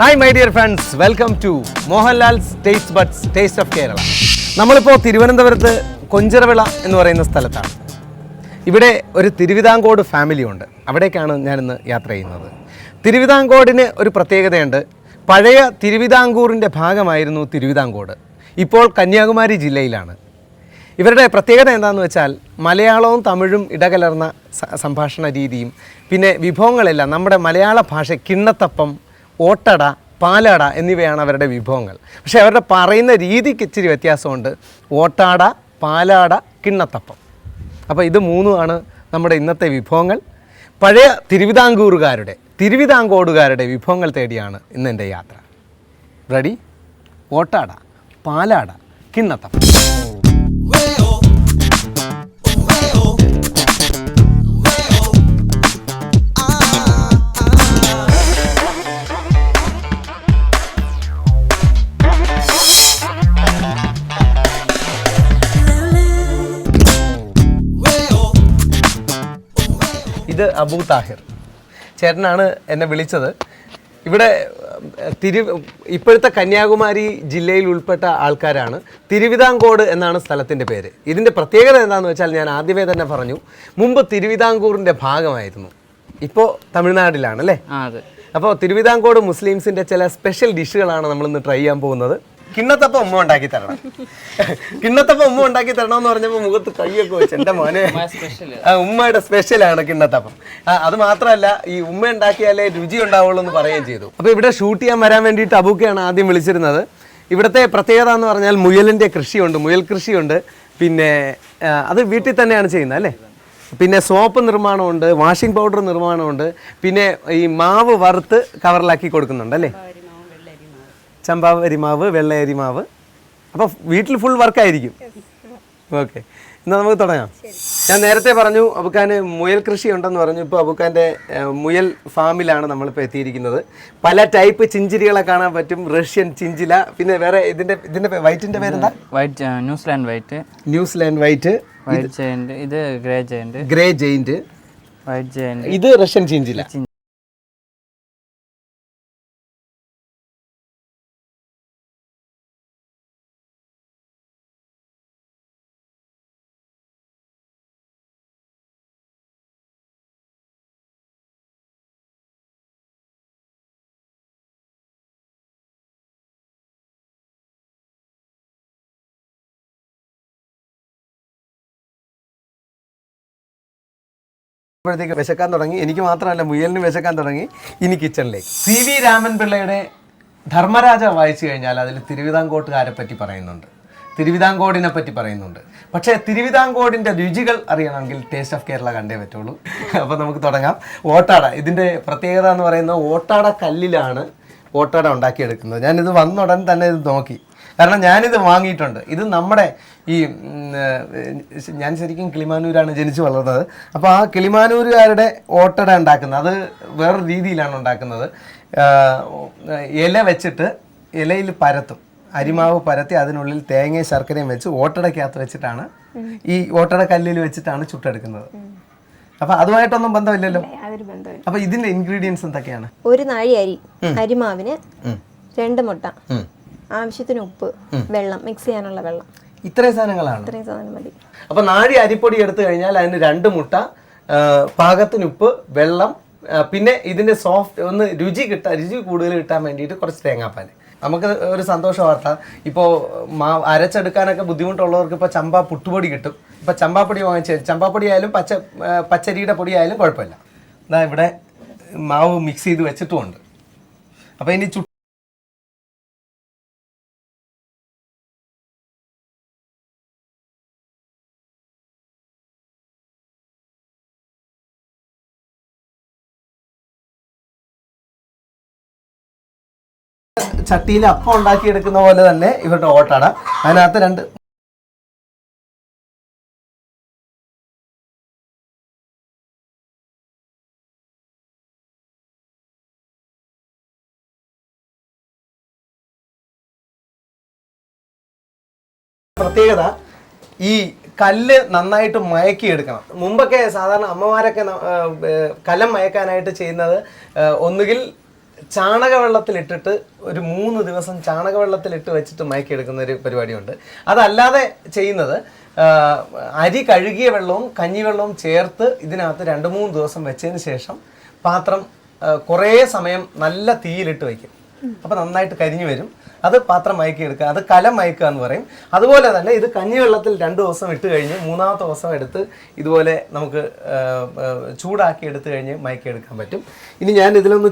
Hi my dear friends welcome to Mohanlal taste buds taste of Kerala നമ്മളിപ്പോൾ തിരുവനന്തപുരത്ത് കൊഞ്ചറവിള എന്ന് പറയുന്ന സ്ഥലത്താണ്. ഇവിടെ ഒരു തിരുവിതാംകോട് ഫാമിലി ഉണ്ട്. അവിടേക്കാണ് ഞാനിന്ന് യാത്ര ചെയ്യുന്നത്. തിരുവിതാംകോടിന് ഒരു പ്രത്യേകതയുണ്ട്. പഴയ തിരുവിതാംകൂറിന്റെ ഭാഗമായിരുന്നു തിരുവിതാംകോട്. ഇപ്പോൾ കന്യാകുമാരി ജില്ലയിലാണ്. ഇവരുടെ പ്രത്യേകത എന്താണെന്ന് വെച്ചാൽ മലയാളവും തമിഴും ഇടകലർന്ന സംഭാഷണ രീതിയും പിന്നെ വിഭവങ്ങളെല്ലാം നമ്മുടെ മലയാള ഭാഷ കിണ്ണത്തപ്പം ഓട്ടട പാലട എന്നിവയാണ് അവരുടെ വിഭവങ്ങൾ. പക്ഷേ അവരുടെ പറയുന്ന രീതിക്ക് ഇച്ചിരി വ്യത്യാസമുണ്ട്. ഓട്ടാട പാലാട കിണ്ണത്തപ്പം. അപ്പോൾ ഇത് മൂന്നുമാണ് നമ്മുടെ ഇന്നത്തെ വിഭവങ്ങൾ. പഴയ തിരുവിതാംകൂറുകാരുടെ തിരുവിതാംകോടുകാരുടെ വിഭവങ്ങൾ തേടിയാണ് ഇന്ന് എന്റെ യാത്ര. റെഡി ഓട്ടാട പാലാട കിണ്ണത്തപ്പം. ഇത് അബു താഹിർ. ചേട്ടനാണ് എന്നെ വിളിച്ചത്. ഇവിടെ തിരു ഇപ്പോഴത്തെ കന്യാകുമാരി ജില്ലയിൽ ഉൾപ്പെട്ട ആൾക്കാരാണ്. തിരുവിതാംകോട് എന്നാണ് സ്ഥലത്തിന്റെ പേര്. ഇതിന്റെ പ്രത്യേകത എന്താണെന്ന് വെച്ചാൽ ഞാൻ ആദ്യമേ തന്നെ പറഞ്ഞു മുമ്പ് തിരുവിതാംകൂറിന്റെ ഭാഗമായിരുന്നു. ഇപ്പോൾ തമിഴ്നാട്ടിലാണ് അല്ലേ? അപ്പോൾ തിരുവിതാംകോട് മുസ്ലിംസിന്റെ ചില സ്പെഷ്യൽ ഡിഷുകളാണ് നമ്മളിന്ന് ട്രൈ ചെയ്യാൻ പോകുന്നത്. കിണ്ണത്തപ്പം ഉമ്മ ഉണ്ടാക്കി തരണം. കിണ്ണത്തപ്പം ഉമ്മ ഉണ്ടാക്കി തരണം എന്ന് പറഞ്ഞപ്പോൾ മുഖത്ത് കയ്യൊക്കെ വെച്ച്. എന്റെ മോനെ. സ്പെഷ്യൽ ആണ് ഉമ്മയുടെ സ്പെഷ്യലാണ് കിണ്ണത്തപ്പം. അത് മാത്രമല്ല ഈ ഉമ്മ ഉണ്ടാക്കിയാലേ രുചി ഉണ്ടാവുള്ളൂ എന്ന് പറയുകയും ചെയ്തു. അപ്പോൾ ഇവിടെ ഷൂട്ട് ചെയ്യാൻ വരാൻ വേണ്ടിയിട്ട് അബൂക്കയാണ് ആദ്യം വിളിച്ചിരുന്നത്. ഇവിടുത്തെ പ്രത്യേകത എന്ന് പറഞ്ഞാൽ മുയലിന്റെ കൃഷിയുണ്ട് മുയൽ കൃഷിയുണ്ട്. പിന്നെ അത് വീട്ടിൽ തന്നെയാണ് ചെയ്യുന്നത് അല്ലേ? പിന്നെ സോപ്പ് നിർമ്മാണമുണ്ട് വാഷിംഗ് പൗഡർ നിർമ്മാണമുണ്ട്. പിന്നെ ഈ മാവ് വറുത്ത് കവറിലാക്കി കൊടുക്കുന്നുണ്ട് അല്ലേ? ചമ്പാവരി മാവ് വെള്ള മാവ് അപ്പോൾ വീട്ടിൽ ഫുൾ വർക്കായിരിക്കും ഓക്കെ എന്നാൽ നമുക്ക് തുടങ്ങാം. ഞാൻ നേരത്തെ പറഞ്ഞു അബുക്കാന് മുയൽ കൃഷി ഉണ്ടെന്ന് പറഞ്ഞു. ഇപ്പോൾ അബുക്കാന്റെ മുയൽ ഫാമിലാണ് നമ്മളിപ്പോൾ എത്തിയിരിക്കുന്നത്. പല ടൈപ്പ് ചിഞ്ചിരികളെ കാണാൻ പറ്റും. Russian chinchilla. പിന്നെ വേറെ ഇതിന്റെ ഇതിന്റെ വൈറ്റിന്റെ പേരെന്താ? White New Zealand white New Zealand white white giant ഇത് grey giant grey giant white giant ഇത് റഷ്യൻ ചിഞ്ചില. അപ്പോഴത്തേക്ക് വിശക്കാൻ തുടങ്ങി. എനിക്ക് മാത്രമല്ല മുയലിന് വിശക്കാൻ തുടങ്ങി. ഇനി കിച്ചണിലേക്ക്. സി വി രാമൻ പിള്ളയുടെ ധർമ്മരാജ വായിച്ചു കഴിഞ്ഞാൽ അതിൽ തിരുവിതാംകോട്ടുകാരെ പറ്റി പറയുന്നുണ്ട്. തിരുവിതാംകോടിനെ പറ്റി പറയുന്നുണ്ട്. പക്ഷേ തിരുവിതാംകോടിന്റെ രുചികൾ അറിയണമെങ്കിൽ ടേസ്റ്റ് ഓഫ് കേരള കണ്ടേ പറ്റുള്ളൂ. അപ്പോൾ നമുക്ക് തുടങ്ങാം. ഓട്ടാട. ഇതിന്റെ പ്രത്യേകത എന്ന് പറയുന്നത് ഓട്ടാട കല്ലിലാണ് ഓട്ടാട ഉണ്ടാക്കിയെടുക്കുന്നത്. ഞാനിത് വന്ന ഉടൻ തന്നെ ഇത് നോക്കി. കാരണം ഞാനിത് വാങ്ങിയിട്ടുണ്ട്. ഇത് നമ്മുടെ ഈ ഞാൻ ശരിക്കും കിളിമാനൂരാണ് ജനിച്ചു വളർന്നത്. അപ്പോൾ ആ കിളിമാനൂരുകാരുടെ ഓട്ടട ഉണ്ടാക്കുന്നത് അത് വേറൊരു രീതിയിലാണ് ഉണ്ടാക്കുന്നത്. ഇല വെച്ചിട്ട് ഇലയിൽ പരത്തും. അരിമാവ് പരത്തി അതിനുള്ളിൽ തേങ്ങയും ശർക്കരയും വെച്ച് ഓട്ടടക്കകത്ത് വെച്ചിട്ടാണ് ഈ ഓട്ടട കല്ലിൽ വെച്ചിട്ടാണ് ചുട്ടെടുക്കുന്നത്. അപ്പൊ അതുമായിട്ടൊന്നും ബന്ധമില്ലല്ലോ? അപ്പൊ ഇതിന്റെ ഇൻഗ്രീഡിയൻസ് എന്തൊക്കെയാണ്? ഒരു നാഴി അരി അരിമാവിന് രണ്ട് മുട്ട. ആവശ്യത്തിന് ഉപ്പ് വെള്ളം മിക്സ് ചെയ്യാനുള്ള വെള്ളം. ഇത്രയും സാധനങ്ങളാണ്. ഇത്രയും സാധനം മതി. അപ്പൊ നാഴി അരിപ്പൊടി എടുത്തു കഴിഞ്ഞാൽ അതിന് രണ്ട് മുട്ട പാകത്തിന് ഉപ്പ് വെള്ളം പിന്നെ ഇതിന്റെ സോഫ്റ്റ് ഒന്ന് രുചി കിട്ടാൻ രുചി കൂടുതൽ കിട്ടാൻ വേണ്ടിയിട്ട് കുറച്ച് തേങ്ങാപ്പാൽ നമുക്ക് ഒരു സന്തോഷ വാർത്ത. ഇപ്പോൾ മാ അരച്ചെടുക്കാനൊക്കെ ബുദ്ധിമുട്ടുള്ളവർക്ക് ഇപ്പോൾ ചമ്പ പുട്ടുപൊടി കിട്ടും. ഇപ്പോൾ ചമ്പാപ്പൊടി വാങ്ങിച്ച് ചമ്പാപ്പൊടി ആയാലും പച്ച പച്ചരിയുടെ പൊടി ആയാലും കുഴപ്പമില്ല. ഇതാ ഇവിടെ മാവ് മിക്സ് ചെയ്ത് വെച്ചിട്ടുമുണ്ട്. അപ്പോൾ ഇനി ചട്ടിയിൽ അപ്പം ഉണ്ടാക്കിയെടുക്കുന്ന പോലെ തന്നെ ഇവരുടെ ഓട്ടട അതിനകത്ത് രണ്ട് പ്രത്യേകത ഈ കല്ല് നന്നായിട്ട് മയക്കിയെടുക്കണം. മുമ്പൊക്കെ സാധാരണ അമ്മമാരൊക്കെ കലം മയക്കാനായിട്ട് ചെയ്യുന്നത് ഒന്നുകിൽ ചാണകവെള്ളത്തിലിട്ടിട്ട് ഒരു മൂന്ന് ദിവസം ചാണകവെള്ളത്തിലിട്ട് വെച്ചിട്ട് മയക്കിയെടുക്കുന്ന ഒരു പരിപാടിയുണ്ട്. അതല്ലാതെ ചെയ്യുന്നത് അരി കഴുകിയ വെള്ളവും കഞ്ഞിവെള്ളവും ചേർത്ത് ഇതിനകത്ത് രണ്ട് മൂന്ന് ദിവസം വെച്ചതിന് ശേഷം പാത്രം കുറേ സമയം നല്ല തീയിലിട്ട് വയ്ക്കും അപ്പോൾ നന്നായിട്ട് കരിഞ്ഞു വരും. അത് പാത്രം മയക്കിയെടുക്കുക അത് കലം മയക്കുക എന്ന് പറയും. അതുപോലെ തന്നെ ഇത് കഞ്ഞിവെള്ളത്തിൽ രണ്ട് ദിവസം ഇട്ട് കഴിഞ്ഞ് മൂന്നാമത്തെ ദിവസം എടുത്ത് ഇതുപോലെ നമുക്ക് ചൂടാക്കി എടുത്തു കഴിഞ്ഞ് മയക്കിയെടുക്കാൻ പറ്റും. ഇനി ഞാൻ ഇതിലൊന്ന്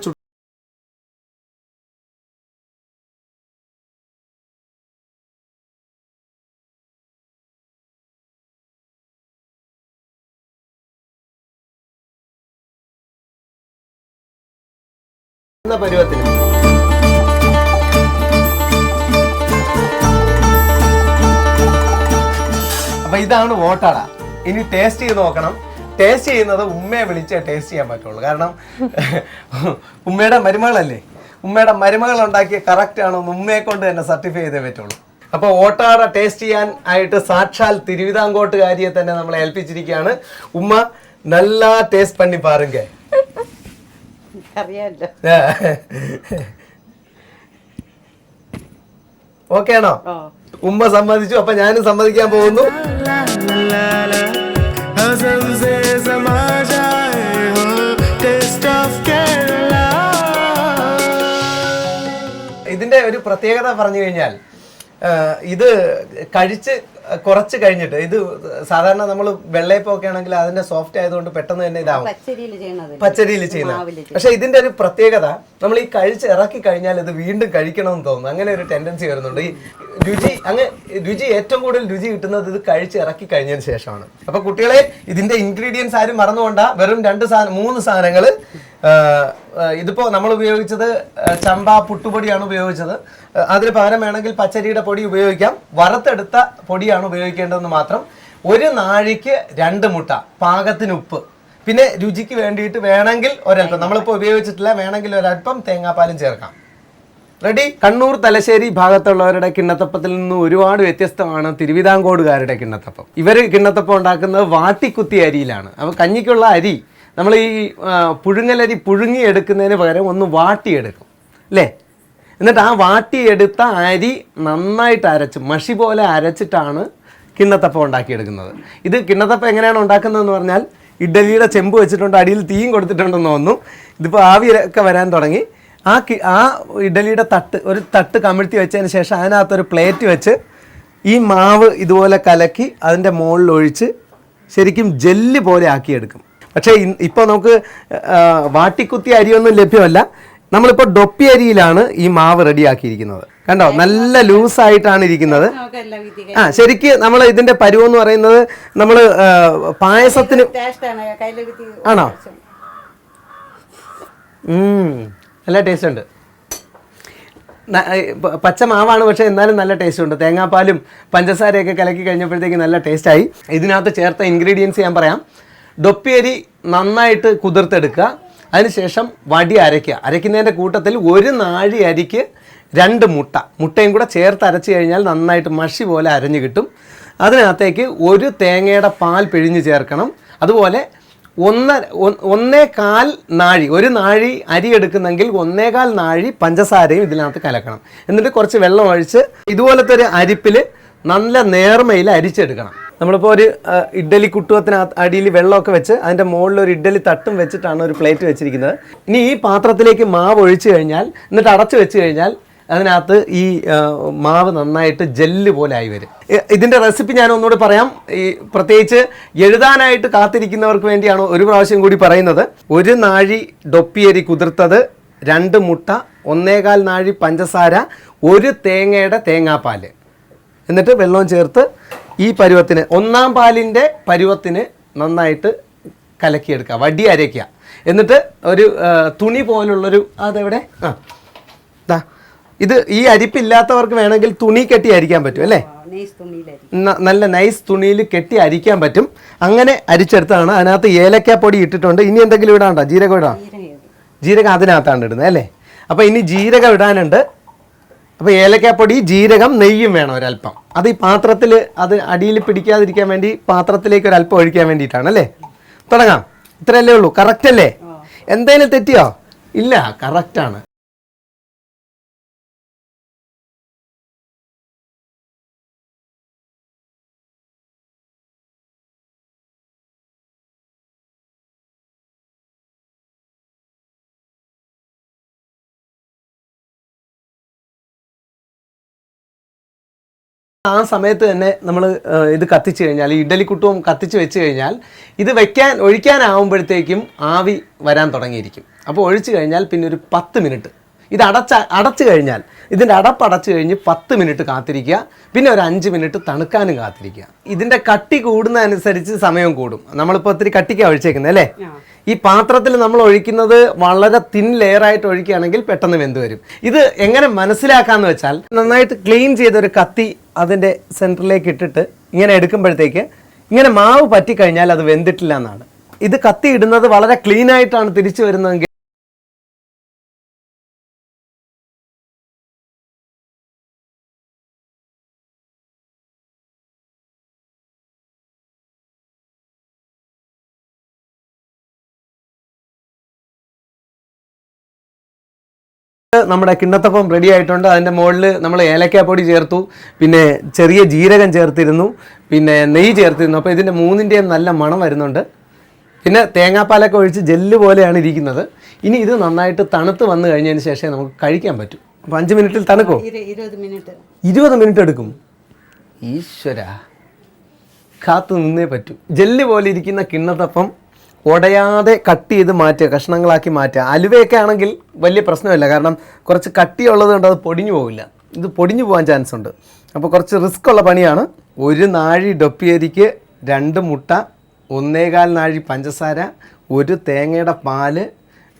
എന്ന പരുവത്തിന് അപ്പൊ ഇതാണ് വോട്ടാട. ഇനി ടേസ്റ്റ് ചെയ്ത് നോക്കണം. ടേസ്റ്റ് ചെയ്യുന്നത് ഉമ്മയെ വിളിച്ചേ ടേസ്റ്റ് ചെയ്യാൻ പറ്റുള്ളൂ. കാരണം ഉമ്മയുടെ മരുമകളല്ലേ? ഉമ്മയുടെ മരുമകൾ ഉണ്ടാക്കിയ കറക്റ്റ് ആണോ എന്ന് ഉമ്മയെ കൊണ്ട് തന്നെ സർട്ടിഫൈ ചെയ്തേ പറ്റുള്ളൂ. അപ്പോൾ ഓട്ടാട ടേസ്റ്റ് ചെയ്യാൻ ആയിട്ട് സാക്ഷാൽ തിരുവിതാംകോട്ടുകാരിയെ തന്നെ നമ്മളെ ഏൽപ്പിച്ചിരിക്കുകയാണ്. ഉമ്മ നല്ല ടേസ്റ്റ് പണി പാരുങ്ക. അറിയാമല്ലോ ഓക്കെ ആണോ? ഉമ്മ സമ്മതിച്ചു അപ്പൊ ഞാനും സമ്മതിക്കാൻ പോകുന്നു. ഇതിന്റെ ഒരു പ്രത്യേകത പറഞ്ഞു കഴിഞ്ഞാൽ ഇത് കഴിച്ച് കുറച്ച് കഴിഞ്ഞിട്ട് ഇത് സാധാരണ നമ്മൾ വെള്ളയപ്പൊക്കെ ആണെങ്കിൽ അതിന്റെ സോഫ്റ്റ് ആയതുകൊണ്ട് പെട്ടെന്ന് തന്നെ ഇതാവും. പച്ചരിയിൽ ചെയ്യുന്ന. പക്ഷെ ഇതിന്റെ ഒരു പ്രത്യേകത നമ്മൾ ഈ കഴിച്ച് ഇറക്കി കഴിഞ്ഞാൽ ഇത് വീണ്ടും കഴിക്കണമെന്ന് തോന്നുന്നു. അങ്ങനെ ഒരു ടെൻഡൻസി വരുന്നുണ്ട്. ഈ രുചി അങ്ങ് രുചി ഏറ്റവും കൂടുതൽ രുചി കിട്ടുന്നത് ഇത് കഴിച്ച് ഇറക്കി കഴിഞ്ഞതിന് ശേഷമാണ്. അപ്പൊ കുട്ടികളെ ഇതിന്റെ ഇൻഗ്രീഡിയൻസ് ആരും മറന്നുകൊണ്ട വെറും രണ്ട് സാധനം മൂന്ന് സാധനങ്ങൾ ഇതിപ്പോ നമ്മൾ ഉപയോഗിച്ചത് ചമ്പ പുട്ടുപൊടിയാണ് ഉപയോഗിച്ചത്. അതിന് പകരം വേണമെങ്കിൽ പച്ചരിയുടെ പൊടി ഉപയോഗിക്കാം. വറുത്തെടുത്ത പൊടിയാണ് ഉപയോഗിക്കേണ്ടതെന്ന് മാത്രം ഒരു നാഴിക്ക് രണ്ട് മുട്ട പാകത്തിന് ഉപ്പ്. പിന്നെ രുചിക്ക് വേണ്ടിയിട്ട് വേണമെങ്കിൽ ഒരല്പം നമ്മളിപ്പോൾ ഉപയോഗിച്ചിട്ടില്ല. വേണമെങ്കിൽ ഒരല്പം തേങ്ങാപ്പാലും ചേർക്കാം. റെഡി കണ്ണൂർ തലശ്ശേരി ഭാഗത്തുള്ളവരുടെ കിണ്ണത്തപ്പത്തിൽ നിന്ന് ഒരുപാട് വ്യത്യസ്തമാണ് തിരുവിതാംകോടുകാരുടെ കിണ്ണത്തപ്പം. ഇവർ കിണ്ണത്തപ്പം ഉണ്ടാക്കുന്നത് വാട്ടിക്കുത്തി അരിയിലാണ്. അപ്പോൾ കഞ്ഞിക്കുള്ള അരി നമ്മൾ ഈ പുഴുങ്ങലരി പുഴുങ്ങി എടുക്കുന്നതിന് പകരം ഒന്ന് വാട്ടിയെടുക്കും. അല്ലേ? എന്നിട്ട് ആ വാട്ടിയെടുത്ത അരി നന്നായിട്ട് അരച്ച് മഷി പോലെ അരച്ചിട്ടാണ് കിണ്ണത്തപ്പം ഉണ്ടാക്കിയെടുക്കുന്നത്. ഇത് കിണ്ണത്തപ്പം എങ്ങനെയാണ് ഉണ്ടാക്കുന്നതെന്ന് പറഞ്ഞാൽ ഇഡ്ഡലിയുടെ ചെമ്പ് വെച്ചിട്ടുണ്ട് അടിയിൽ തീയും കൊടുത്തിട്ടുണ്ടെന്ന് തോന്നുന്നു. ഇതിപ്പോൾ ആവിയൊക്കെ വരാൻ തുടങ്ങി. ആ കി ആ ഇഡലിയുടെ തട്ട് ഒരു തട്ട് കമിഴ്ത്തി വെച്ചതിന് ശേഷം അതിനകത്തൊരു പ്ലേറ്റ് വെച്ച് ഈ മാവ് ഇതുപോലെ കലക്കി അതിന്റെ മുകളിൽ ഒഴിച്ച് ശരിക്കും ജെല്ല് പോലെ ആക്കിയെടുക്കും. പക്ഷേ ഇപ്പോൾ നമുക്ക് വാട്ടിക്കുത്തി അരിയൊന്നും ലഭ്യമല്ല. നമ്മളിപ്പോൾ ഡൊപ്പി അരിയിലാണ് ഈ മാവ് റെഡിയാക്കിയിരിക്കുന്നത്. കണ്ടോ? നല്ല ലൂസായിട്ടാണ് ഇരിക്കുന്നത്. ആ ശരിക്ക് നമ്മൾ ഇതിന്റെ പരുവം എന്ന് പറയുന്നത് നമ്മൾ പായസത്തിന് ആണോ. നല്ല ടേസ്റ്റ് ഉണ്ട്. പച്ച മാവാണ് പക്ഷേ എന്നാലും നല്ല ടേസ്റ്റ് ഉണ്ട്. തേങ്ങാപ്പാലും പഞ്ചസാരയൊക്കെ കലക്കി കഴിഞ്ഞപ്പോഴത്തേക്ക് നല്ല ടേസ്റ്റായി ഇതിനകത്ത് ചേർത്ത ഇൻഗ്രീഡിയൻസ് ഞാൻ പറയാം. ഡൊപ്പിയരി നന്നായിട്ട് കുതിർത്തെടുക്കുക. അതിനുശേഷം വടി അരയ്ക്കുക. അരയ്ക്കുന്നതിന്റെ കൂട്ടത്തിൽ ഒരു നാഴി അരിക്ക് രണ്ട് മുട്ട. മുട്ടയും കൂടെ ചേർത്ത് അരച്ച് കഴിഞ്ഞാൽ നന്നായിട്ട് മഷി പോലെ അരഞ്ഞു കിട്ടും. അതിനകത്തേക്ക് ഒരു തേങ്ങയുടെ പാൽ പിഴിഞ്ഞ് ചേർക്കണം. അതുപോലെ ഒന്ന ഒന്നേ കാൽ നാഴി ഒരു നാഴി അരി എടുക്കുന്നെങ്കിൽ ഒന്നേകാൽ നാഴി പഞ്ചസാരയും ഇതിനകത്ത് കലക്കണം. എന്നിട്ട് കുറച്ച് വെള്ളം ഒഴിച്ച് ഇതുപോലത്തെ ഒരു അരിപ്പിൽ നല്ല നേർമയിൽ അരിച്ചെടുക്കണം. നമ്മളിപ്പോൾ ഒരു ഇഡ്ഡലി കുട്ടുവത്തിന് അടിയിൽ വെള്ളമൊക്കെ വെച്ച് അതിന്റെ മുകളിൽ ഒരു ഇഡ്ഡലി തട്ടും വെച്ചിട്ടാണ് ഒരു പ്ലേറ്റ് വെച്ചിരിക്കുന്നത്. ഇനി ഈ പാത്രത്തിലേക്ക് മാവ് ഒഴിച്ചു കഴിഞ്ഞാൽ എന്നിട്ട് അടച്ചു വെച്ച് കഴിഞ്ഞാൽ അതിനകത്ത് ഈ മാവ് നന്നായിട്ട് ജെല്ല് പോലെ ആയി വരും. ഇതിന്റെ റെസിപ്പി ഞാൻ ഒന്നുകൂടി പറയാം. ഈ പ്രത്യേകിച്ച് എഴുതാനായിട്ട് കാത്തിരിക്കുന്നവർക്ക് വേണ്ടിയാണ് ഒരു പ്രാവശ്യം കൂടി പറയുന്നത്. ഒരു നാഴി ഡൊപ്പിയരി കുതിർത്തത് രണ്ട് മുട്ട ഒന്നേകാൽ നാഴി പഞ്ചസാര ഒരു തേങ്ങയുടെ തേങ്ങാപ്പാൽ എന്നിട്ട് വെള്ളവും ചേർത്ത് ഈ പരുവത്തിന് ഒന്നാം പാലിന്റെ പരുവത്തിന് നന്നായിട്ട് കലക്കിയെടുക്കുക. വടി അരയ്ക്കുക. എന്നിട്ട് ഒരു തുണി പോലുള്ളൊരു അതെവിടെ? ആ ദാ. ഇത് ഈ അരിപ്പില്ലാത്തവർക്ക് വേണമെങ്കിൽ തുണി കെട്ടി അരിക്കാൻ പറ്റും അല്ലേ? നല്ല നൈസ് തുണിയിൽ കെട്ടി അരിക്കാൻ പറ്റും. അങ്ങനെ അരിച്ചെടുത്താണ് അതിനകത്ത് ഏലക്കാപ്പൊടി ഇട്ടിട്ടുണ്ട്. ഇനി എന്തെങ്കിലും ഇടാണ്ടോ ജീരകം ഇടാം? ജീരകം അതിനകത്താണ് ഇടുന്നത് അല്ലേ? അപ്പോൾ ഇനി ജീരകം ഇടാനുണ്ട്. അപ്പോൾ ഏലക്കാപ്പൊടി ജീരകം നെയ്യും വേണം ഒരല്പം അത് ഈ പാത്രത്തിൽ അത് അടിയിൽ പിടിക്കാതിരിക്കാൻ വേണ്ടി പാത്രത്തിലേക്ക് ഒരല്പം അല്പം ഒഴിക്കാൻ വേണ്ടിയിട്ടാണ് അല്ലേ? തുടങ്ങാം. ഇത്രയല്ലേ ഉള്ളൂ. കറക്റ്റ് അല്ലേ? എന്തെങ്കിലും തെറ്റിയോ? ഇല്ല കറക്റ്റാണ് ആ സമയത്ത് തന്നെ നമ്മൾ ഇത് കത്തിച്ച് കഴിഞ്ഞാൽ ഈ ഇഡലിക്കുട്ടവും കത്തിച്ച് വെച്ച് കഴിഞ്ഞാൽ ഇത് വെക്കാൻ ഒഴിക്കാനാവുമ്പോഴത്തേക്കും ആവി വരാൻ തുടങ്ങിയിരിക്കും. അപ്പോൾ ഒഴിച്ചു കഴിഞ്ഞാൽ പിന്നെ ഒരു പത്ത് മിനിറ്റ്. ഇത് അടച്ച അടച്ചു കഴിഞ്ഞാൽ ഇതിന്റെ അടപ്പ് അടച്ചു കഴിഞ്ഞ് പത്ത് മിനിറ്റ് കാത്തിരിക്കുക. പിന്നെ ഒരു അഞ്ച് മിനിറ്റ് തണുക്കാനും കാത്തിരിക്കുക. ഇതിന്റെ കട്ടി കൂടുന്നതനുസരിച്ച് സമയം കൂടും. നമ്മളിപ്പോൾ ഒത്തിരി കട്ടിക്കാണ് ഒഴിച്ചേക്കുന്നത് അല്ലേ? ഈ പാത്രത്തിൽ നമ്മൾ ഒഴിക്കുന്നത് വളരെ തിൻ ലെയർ ആയിട്ട് ഒഴിക്കുകയാണെങ്കിൽ പെട്ടെന്ന് വെന്ത് വരും. ഇത് എങ്ങനെ മനസ്സിലാക്കാന്ന് വെച്ചാൽ നന്നായിട്ട് ക്ലീൻ ചെയ്ത ഒരു കത്തി അതിന്റെ സെന്ററിലേക്ക് ഇട്ടിട്ട് ഇങ്ങനെ എടുക്കുമ്പോഴത്തേക്ക് ഇങ്ങനെ മാവ് പറ്റിക്കഴിഞ്ഞാൽ അത് വെന്തിട്ടില്ല എന്നാണ്. ഇത് കത്തി ഇടുന്നത് വളരെ ക്ലീൻ ആയിട്ടാണ് തിരിച്ചു വരുന്നതെങ്കിൽ നമ്മുടെ കിണ്ണത്തപ്പം റെഡി ആയിട്ടുണ്ട്. അതിന്റെ മുകളിൽ നമ്മൾ ഏലക്കാപ്പൊടി ചേർത്തു. പിന്നെ ചെറിയ ജീരകം ചേർത്തിരുന്നു. പിന്നെ നെയ്യ് ചേർത്തിരുന്നു. അപ്പോൾ ഇതിന്റെ മൂന്നിന്റെയും നല്ല മണം വരുന്നുണ്ട്. പിന്നെ തേങ്ങാപ്പാലൊക്കെ ഒഴിച്ച് ജെല്ല് പോലെയാണ് ഇരിക്കുന്നത്. ഇനി ഇത് നന്നായിട്ട് തണുത്ത് വന്നു കഴിഞ്ഞതിന് ശേഷമേ നമുക്ക് കഴിക്കാൻ പറ്റൂ. അപ്പോൾ അഞ്ച് മിനിറ്റിൽ തണുക്കോ? ഇരുപത് മിനിറ്റ് എടുക്കും. ഈശ്വര. കാത്തു നിന്നേ പറ്റൂ. ജെല്ല് പോലെ ഇരിക്കുന്ന കിണ്ണത്തപ്പം ഉടയാതെ കട്ട് ചെയ്ത് മാറ്റുക കഷ്ണങ്ങളാക്കി മാറ്റുക. അലുവയൊക്കെ ആണെങ്കിൽ വലിയ പ്രശ്നമില്ല. കാരണം കുറച്ച് കട്ടിയുള്ളത് കൊണ്ട് അത് പൊടിഞ്ഞു പോവില്ല. ഇത് പൊടിഞ്ഞു പോകാൻ ചാൻസ് ഉണ്ട്. അപ്പോൾ കുറച്ച് റിസ്ക് ഉള്ള പണിയാണ് ഒരു നാഴി ഡൊപ്പിയരിക്ക് രണ്ട് മുട്ട ഒന്നേകാൽ നാഴി പഞ്ചസാര ഒരു തേങ്ങയുടെ പാൽ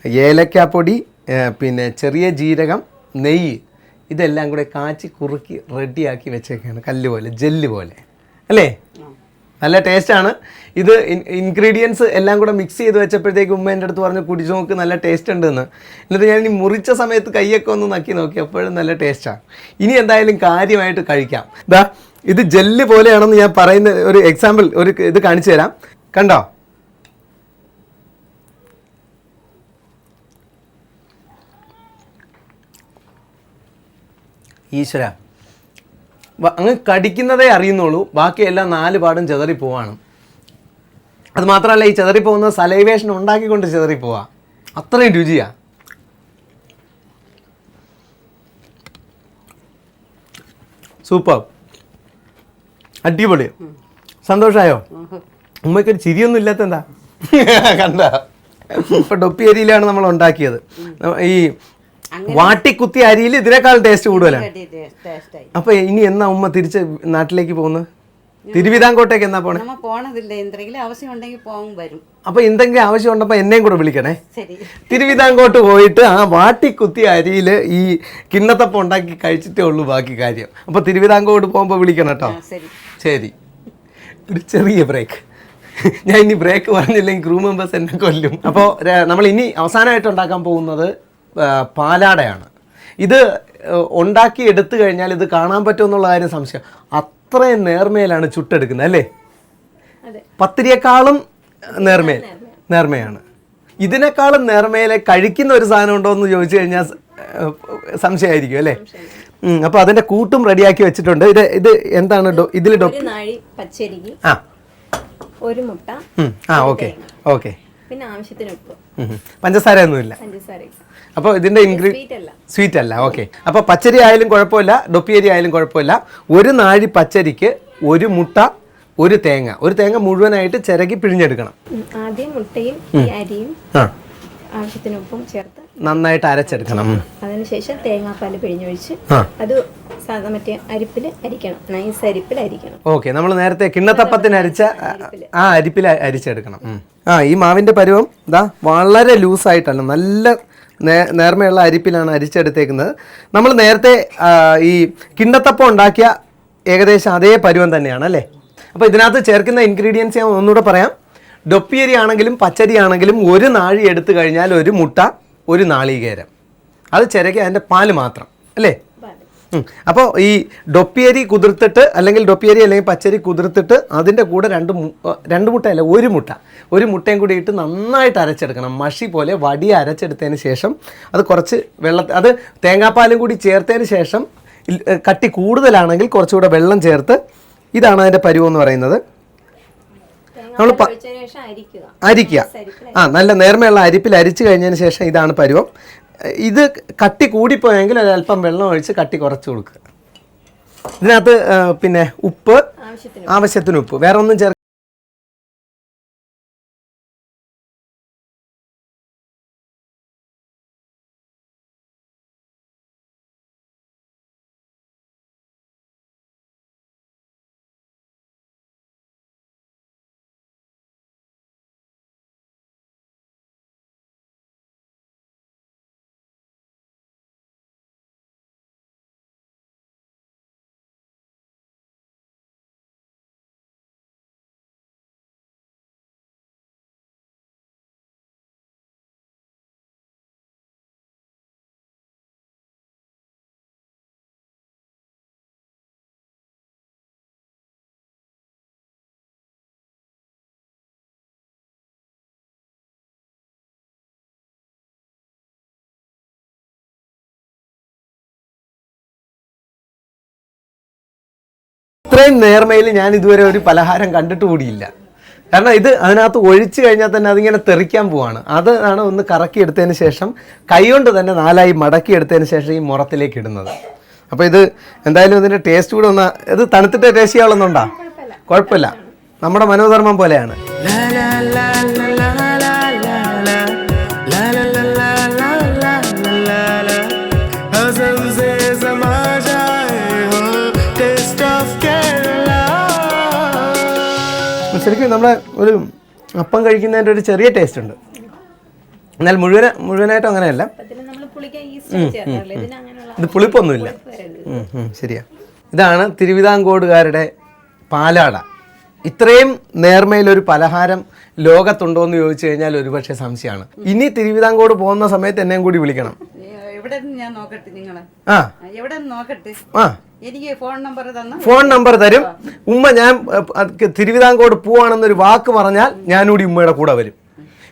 ഏലക്കാപ്പൊടി പിന്നെ ചെറിയ ജീരകം നെയ്യ്. ഇതെല്ലാം കൂടെ കാച്ചി കുറുക്കി റെഡിയാക്കി വെച്ചേക്കാണ്. കല്ല് പോലെ ജെല്ല് പോലെ. അല്ലേ? നല്ല ടേസ്റ്റാണ് ഇത് ഇൻഗ്രീഡിയൻസ് എല്ലാം കൂടെ മിക്സ് ചെയ്ത് വെച്ചപ്പോഴത്തേക്ക് ഉമ്മ എന്റെ അടുത്ത് പറഞ്ഞു കുടിച്ചു നോക്ക് നല്ല ടേസ്റ്റ് ഉണ്ടെന്ന്. എന്നിട്ട് ഞാൻ ഇനി മുറിച്ച സമയത്ത് കൈയൊക്കെ ഒന്ന് നക്കി നോക്കി അപ്പോഴും നല്ല ടേസ്റ്റാണ് ഇനി എന്തായാലും കാര്യമായിട്ട് കഴിക്കാം. ദാ ഇത് ജെല്ല് പോലെയാണെന്ന് ഞാൻ പറയുന്ന ഒരു എക്സാമ്പിൾ ഒരു ഇത് കാണിച്ചു തരാം. കണ്ടോ? ഈശ്വര അങ്ങ് കടിക്കുന്നതേ അറിയുന്നുള്ളൂ. ബാക്കിയെല്ലാം നാല് പാടും ചെതറി പോവാണ്. അത് മാത്രമല്ല ഈ ചെതറി പോകുന്ന സലൈവേഷൻ ഉണ്ടാക്കിക്കൊണ്ട് ചെതറി പോവാ. അത്രയും രുചിയാ. സൂപ്പർ. അടിപൊളി. സന്തോഷമായോ ഉമ്മയ്ക്കൊരു ചിരിയൊന്നും ഇല്ലാത്ത എന്താ? കണ്ട. ഇപ്പൊ ഡൊപ്പി ഏരിയയിലാണ് നമ്മൾ ഉണ്ടാക്കിയത്. ഈ വാട്ടിക്കുത്തി അരിയിൽ ഇതിനേക്കാൾ ടേസ്റ്റ് കൂടുതലാണ് അപ്പൊ ഇനി എന്നാ ഉമ്മ തിരിച്ച് നാട്ടിലേക്ക് പോകുന്നത് തിരുവിതാംകോട്ടേക്ക് എന്നാ പോണേ? പോണതില്ല? എന്തെങ്കിലും ആവശ്യം ഉണ്ടെങ്കിൽ പോകും വരും. അപ്പൊ എന്തെങ്കിലും ആവശ്യം ഉണ്ടപ്പോ എന്നെയും കൂടെ വിളിക്കണേ. തിരുവിതാംകോട്ട് പോയിട്ട് ആ വാട്ടിക്കുത്തി അരിയിൽ ഈ കിണ്ണത്തപ്പം ഉണ്ടാക്കി കഴിച്ചിട്ടേ ഉള്ളൂ ബാക്കി കാര്യം. അപ്പൊ തിരുവിതാംകോട്ട് പോകുമ്പോൾ വിളിക്കണം കേട്ടോ. ശരി. ഒരു ചെറിയ ബ്രേക്ക് ഞാൻ ഇനി ബ്രേക്ക് പറഞ്ഞില്ലെങ്കിൽ ക്രൂ മെമ്പേഴ്സ് എന്നെ കൊല്ലും. അപ്പോൾ നമ്മൾ ഇനി അവസാനമായിട്ട് ഉണ്ടാക്കാൻ പോകുന്നത് പാലാടയാണ്. ഇത് ഉണ്ടാക്കി എടുത്തു കഴിഞ്ഞാൽ ഇത് കാണാൻ പറ്റുമെന്നുള്ള കാര്യം സംശയം. അത്രയും നേർമയിലാണ് ചുട്ടെടുക്കുന്നത് അല്ലേ? പത്തിരിയേക്കാളും നേർമേൽ നേർമയാണ്. ഇതിനേക്കാളും നേർമയിലെ കഴിക്കുന്ന ഒരു സാധനം ഉണ്ടോ എന്ന് ചോദിച്ചു കഴിഞ്ഞാൽ സംശയമായിരിക്കും അല്ലേ? അപ്പോൾ അതിന്റെ കൂട്ടും റെഡിയാക്കി വെച്ചിട്ടുണ്ട്. ഇത് ഇത് എന്താണ് ഇതിൽ ആ. ഒരു മുട്ട ആ ഓക്കെ. ഓക്കെ. പിന്നെ ആവശ്യത്തിന് ഉപ്പ്. പഞ്ചസാര ഒന്നുമില്ല പഞ്ചസാര അപ്പോൾ ഇതിന്റെ ഇൻഗ്രീഡിയൻ സ്വീറ്റ് അല്ല. ഓക്കെ അപ്പോൾ പച്ചരി ആയാലും കുഴപ്പമില്ല ഡൊപ്പിയരി ആയാലും കുഴപ്പമില്ല. ഒരു നാഴി പച്ചരിക്ക് ഒരു മുട്ട ഒരു തേങ്ങ. ഒരു തേങ്ങ മുഴുവനായിട്ട് ചിരകി പിഴിഞ്ഞെടുക്കണം. ആദ്യം മുട്ടയും അരിയും ആ. ആവശ്യത്തിന് ഉപ്പും ചേർത്ത് നന്നായിട്ട് അരച്ചെടുക്കണം. അതിനുശേഷം തേങ്ങാപ്പാൽ പിഴിഞ്ഞൊഴിച്ച് അത് മറ്റേ അരിപ്പിൽ അരിക്കണം. നൈസ് അരിപ്പിൽ അരിക്കണം. ഓക്കെ നമ്മൾ നേരത്തെ കിണ്ണത്തപ്പത്തിന് അരിച്ച ആ അരിപ്പിൽ അരിച്ചെടുക്കണം. ആ ഈ മാവിന്റെ പരുവം ഇതാ വളരെ ലൂസായിട്ടാണ് നല്ല നേർമയുള്ള അരിപ്പിലാണ് അരിച്ചെടുത്തേക്കുന്നത്. നമ്മൾ നേരത്തെ ഈ കിണ്ണത്തപ്പം ഉണ്ടാക്കിയ ഏകദേശം അതേ പരുവം തന്നെയാണ് അല്ലേ? അപ്പോൾ ഇതിനകത്ത് ചേർക്കുന്ന ഇൻഗ്രീഡിയൻസ് ഞാൻ ഒന്നുകൂടെ പറയാം. ഡൊപ്പിയരി ആണെങ്കിലും പച്ചരി ആണെങ്കിലും ഒരു നാഴി എടുത്തു കഴിഞ്ഞാൽ ഒരു മുട്ട ഒരു നാളികേരം. അത് ചിരകി അതിന്റെ പാൽ മാത്രം അല്ലേ? അപ്പോൾ ഈ ഡൊപ്പിയരി കുതിർത്തിട്ട് അല്ലെങ്കിൽ ഡൊപ്പിയരി അല്ലെങ്കിൽ പച്ചരി കുതിർത്തിട്ട് അതിന്റെ കൂടെ രണ്ട് രണ്ട് മുട്ടയല്ല ഒരു മുട്ട. ഒരു മുട്ടയും കൂടി ഇട്ട് നന്നായിട്ട് അരച്ചെടുക്കണം. മഷി പോലെ വടി അരച്ചെടുത്തതിന് ശേഷം അത് കുറച്ച് വെള്ള അത് തേങ്ങാപ്പാലും കൂടി ചേർത്തതിന് ശേഷം കട്ടി കൂടുതലാണെങ്കിൽ കുറച്ചുകൂടെ വെള്ളം ചേർത്ത് ഇതാണ് അതിന്റെ പരുവം എന്ന് പറയുന്നത്. നമ്മൾ അരിക്കുക. ആ നല്ല നേർമയുള്ള അരിപ്പിൽ അരിച്ചു കഴിഞ്ഞതിന് ശേഷം ഇതാണ് പരുവം. ഇത് കട്ടി കൂടിപ്പോയെങ്കിൽ ഒരല്പം വെള്ളം ഒഴിച്ച് കട്ടി കുറച്ച് കൊടുക്കുക. ഇതിനകത്ത് പിന്നെ ഉപ്പ് ആവശ്യത്തിന് ഉപ്പ്. വേറെ ഒന്നും ചേർ ഇത്രയും നേർമയിൽ ഞാൻ ഇതുവരെ ഒരു പലഹാരം കണ്ടിട്ട് കൂടിയില്ല. കാരണം ഇത് അതിനകത്ത് ഒഴിച്ചു കഴിഞ്ഞാൽ തന്നെ അതിങ്ങനെ തെറിക്കാൻ പോവാണ്. അതാണ് ഒന്ന് കറക്കി എടുത്തതിന് ശേഷം കൈകൊണ്ട് തന്നെ നാലായി മടക്കി എടുത്തതിന് ശേഷം ഈ മുറത്തിലേക്ക് ഇടുന്നത്. അപ്പോൾ ഇത് എന്തായാലും ഇതിന്റെ ടേസ്റ്റ് കൂടെ ഒന്ന് ഇത് തണുത്തിട്ട് ടേസ്റ്റ് ചെയ്യാവുന്നുണ്ടോ കുഴപ്പമില്ല. നമ്മുടെ മനോധർമ്മം പോലെയാണ്. ശരിക്കും നമ്മുടെ ഒരു അപ്പം കഴിക്കുന്നതിന്റെ ഒരു ചെറിയ ടേസ്റ്റ് ഉണ്ട്. എന്നാൽ മുഴുവൻ മുഴുവനായിട്ടും അങ്ങനെയല്ല. അതിൽ നമ്മൾ പുളിക്കാൻ ഈസ്റ്റ് ചേർക്കാറില്ല ഇതിന് അങ്ങനെയുള്ള ഇത് പുളിപ്പൊന്നുമില്ല. ശരിയാ. ഇതാണ് തിരുവിതാംകോടുകാരുടെ പാലാട. ഇത്രയും നേർമയിലൊരു പലഹാരം ലോകത്തുണ്ടോ എന്ന് ചോദിച്ചു കഴിഞ്ഞാൽ ഒരുപക്ഷെ സംശയമാണ്. ഇനി തിരുവിതാംകോട് പോകുന്ന സമയത്ത് എന്നെയും കൂടി വിളിക്കണം. എവിടെ ഞാൻ നോക്കട്ടെ നിങ്ങളെ? ആ. ആ, എവിടെ നോക്കട്ടെ? ആ. എനിക്ക് ഫോൺ നമ്പർ തന്ന ഫോൺ നമ്പർ തരും. ഉമ്മ ഞാൻ തിരുവിതാംകോട് പോവാണെന്നൊരു വാക്ക് പറഞ്ഞാൽ ഞാനൂടി ഉമ്മയുടെ കൂടെ വരും.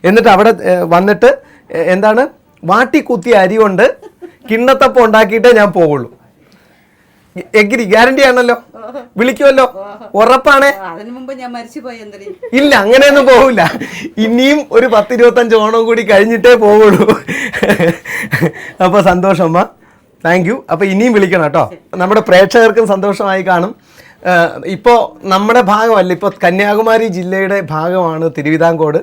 എന്നിട്ട് അവിടെ വന്നിട്ട് എന്താണ്? വാട്ടി കുത്തിയ അരി കൊണ്ട് കിണ്ണത്തപ്പം ഉണ്ടാക്കിയിട്ടേ ഞാൻ പോവുള്ളൂ. എഗ്രി ഗ്യാരണ്ടി ആണല്ലോ. വിളിക്കുമല്ലോ. ഉറപ്പാണേ? ഇല്ല അങ്ങനെയൊന്നും പോവില്ല. ഇനിയും ഒരു പത്തിരുപത്തഞ്ച് ഓണം കൂടി കഴിഞ്ഞിട്ടേ പോവുള്ളൂ. അപ്പോൾ സന്തോഷം അമ്മ താങ്ക് യു അപ്പോൾ ഇനിയും വിളിക്കണം കേട്ടോ. നമ്മുടെ പ്രേക്ഷകർക്കും സന്തോഷമായി കാണും. ഇപ്പോൾ നമ്മുടെ ഭാഗമല്ല ഇപ്പോൾ കന്യാകുമാരി ജില്ലയുടെ ഭാഗമാണ് തിരുവിതാംകോട്.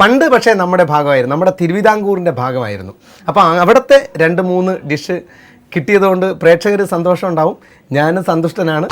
പണ്ട് പക്ഷേ നമ്മുടെ ഭാഗമായിരുന്നു. നമ്മുടെ തിരുവിതാംകൂറിന്റെ ഭാഗമായിരുന്നു. അപ്പോൾ അവിടുത്തെ രണ്ട് മൂന്ന് ഡിഷ് കിട്ടിയതുകൊണ്ട് പ്രേക്ഷകർ സന്തോഷം ഉണ്ടാവും ഞാനും സന്തുഷ്ടനാണ്.